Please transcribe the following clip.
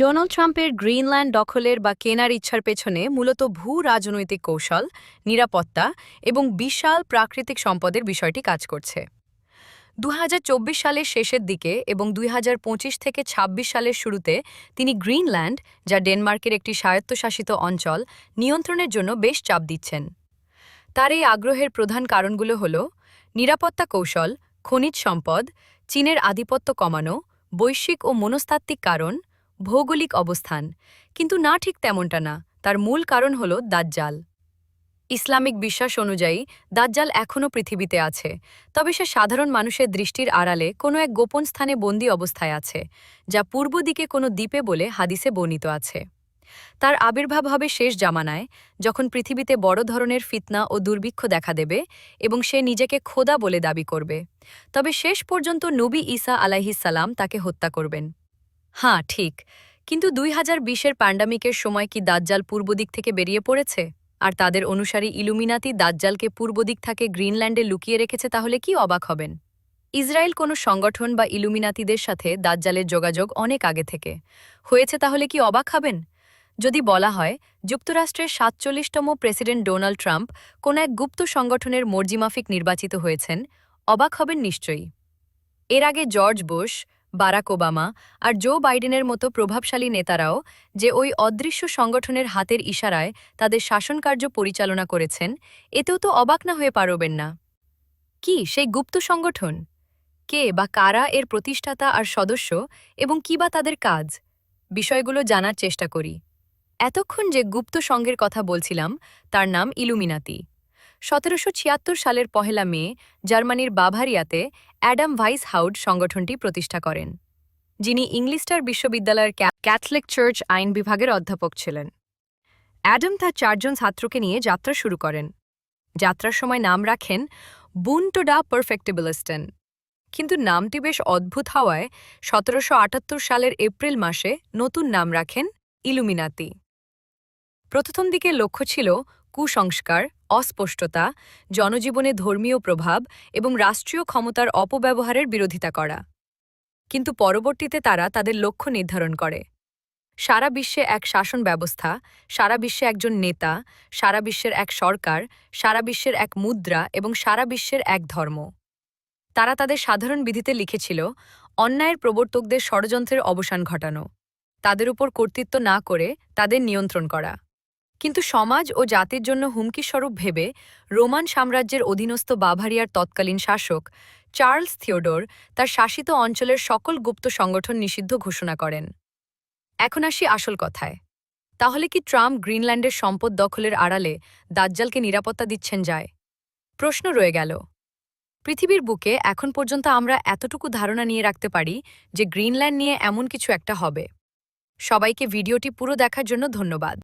Donald ট্রাম্পের Greenland দখলের বা কেনার ইচ্ছার পেছনে মূলত ভূ রাজনৈতিক কৌশল, নিরাপত্তা এবং বিশাল প্রাকৃতিক সম্পদের বিষয়টি কাজ করছে। দু হাজার চব্বিশ সালের শেষের দিকে এবং দুই হাজার পঁচিশ থেকে ২৬ সালের শুরুতে তিনি গ্রিনল্যান্ড, যা ডেনমার্কের একটি স্বায়ত্তশাসিত অঞ্চল, নিয়ন্ত্রণের জন্য বেশ চাপ দিচ্ছেন। তার এই আগ্রহের প্রধান কারণগুলো হল নিরাপত্তা কৌশল, খনিজ সম্পদ, চীনের আধিপত্য কমানো, বৈশ্বিক ও মনস্তাত্ত্বিক কারণ ভৌগোলিক অবস্থান, কিন্তু না ঠিক তেমনটা না, তার মূল কারণ হল দাজ্জাল। ইসলামিক বিশ্বাস অনুযায়ী, দাজ্জাল এখনও পৃথিবীতে আছে, তবে সে সাধারণ মানুষের দৃষ্টির আড়ালে কোনো এক গোপন স্থানে বন্দী অবস্থায় আছে, যা পূর্ব দিকে কোনো দ্বীপে বলে হাদিসে বর্ণিত আছে। তার আবির্ভাব হবে শেষ জামানায়, যখন পৃথিবীতে বড় ধরনের ফিতনা ও দুর্ভিক্ষ দেখা দেবে এবং সে নিজেকে খোদা বলে দাবি করবে। তবে শেষ পর্যন্ত নবী ঈসা আলাইহিসাল্লাম তাকে হত্যা করবেন। হ্যাঁ ঠিক। কিন্তু দুই হাজার বিশের প্যান্ডামিকের সময় কি দাজ্জাল পূর্ব দিক থেকে বেরিয়ে পড়েছে? আর তাদের অনুসারী ইলুমিনাতি দাজ্জালকে পূর্ব দিক থেকে গ্রিনল্যান্ডে লুকিয়ে রেখেছে তাহলে কি অবাক হবেন? ইসরায়েল কোনো সংগঠন বা ইলুমিনাতিদের সাথে দাজ্জালের যোগাযোগ অনেক আগে থেকে। হয়েছে তাহলে কি অবাক হবেন? যদি বলা হয়, যুক্তরাষ্ট্রের সাতচল্লিশতম প্রেসিডেন্ট ডোনাল্ড ট্রাম্প কোন এক গুপ্ত সংগঠনের মর্জিমাফিক নির্বাচিত হয়েছেন, অবাক হবেন নিশ্চয়ই। এর আগে জর্জ বুশ বারাক ওবামা আর জো বাইডেনের মতো প্রভাবশালী নেতারাও যে ওই অদৃশ্য সংগঠনের হাতের ইশারায় তাদের শাসনকার্য পরিচালনা করেছেন, এতেও তো অবাক না হয়ে পারবেন না। কি, সেই গুপ্ত সংগঠন? কে বা কারা এর প্রতিষ্ঠাতা আর সদস্য এবং কি বা তাদের কাজ? বিষয়গুলো জানার চেষ্টা করি। এতক্ষণ যে গুপ্ত সংঘের কথা বলছিলাম, তার নাম ইলুমিনাতি। সতেরোশো ছিয়াত্তর সালের পহেলা মে জার্মানির বাভারিয়াতে অ্যাডাম ভাইস হাউড সংগঠনটি প্রতিষ্ঠা করেন, যিনি ইংলিস্টার বিশ্ববিদ্যালয়ের ক্যাথলিক চার্চ আইন বিভাগের অধ্যাপক ছিলেন। অ্যাডাম তার চারজন ছাত্রকে নিয়ে যাত্রা শুরু করেন। যাত্রার সময় নাম রাখেন বুনটোডা পারফেক্টেবলিস্টেন কিন্তু নামটি বেশ অদ্ভুত হওয়ায় সতেরোশো আটাত্তর সালের এপ্রিল মাসে নতুন নাম রাখেন ইলুমিনাতি প্রথম দিকে লক্ষ্য ছিল কুসংস্কার অস্পষ্টতা, জনজীবনে ধর্মীয় প্রভাব এবং রাষ্ট্রীয় ক্ষমতার অপব্যবহারের বিরোধিতা করা। কিন্তু পরবর্তীতে তারা তাদের লক্ষ্য নির্ধারণ করে। সারা বিশ্বে এক শাসন ব্যবস্থা, সারা বিশ্বে একজন নেতা, সারা বিশ্বের এক সরকার, সারা বিশ্বের এক মুদ্রা এবং সারা বিশ্বের এক ধর্ম। তারা তাদের সাধারণ বিধিতে লিখেছিল, অন্যায়ের প্রবর্তকদের ষড়যন্ত্রের অবসান ঘটানো। তাদের উপর কর্তৃত্ব না করে তাদের নিয়ন্ত্রণ করা। কিন্তু সমাজ ও জাতির জন্য হুমকিস্বরূপ ভেবে রোমান সাম্রাজ্যের অধীনস্থ বাভারিয়ার তৎকালীন শাসক চার্লস থিওডোর তার শাসিত অঞ্চলের সকল গুপ্ত সংগঠন নিষিদ্ধ ঘোষণা করেন। এখন আসি আসল কথায়। তাহলে কি ট্রাম্প গ্রিনল্যান্ডের সম্পদ দখলের আড়ালে দাজ্জালকে নিরাপত্তা দিচ্ছেন যায়? প্রশ্ন রয়ে গেল। পৃথিবীর বুকে এখন পর্যন্ত আমরা এতটুকু ধারণা নিয়ে রাখতে পারি যে গ্রিনল্যান্ড নিয়ে এমন কিছু একটা হবে। সবাইকে ভিডিওটি পুরো দেখার জন্য ধন্যবাদ।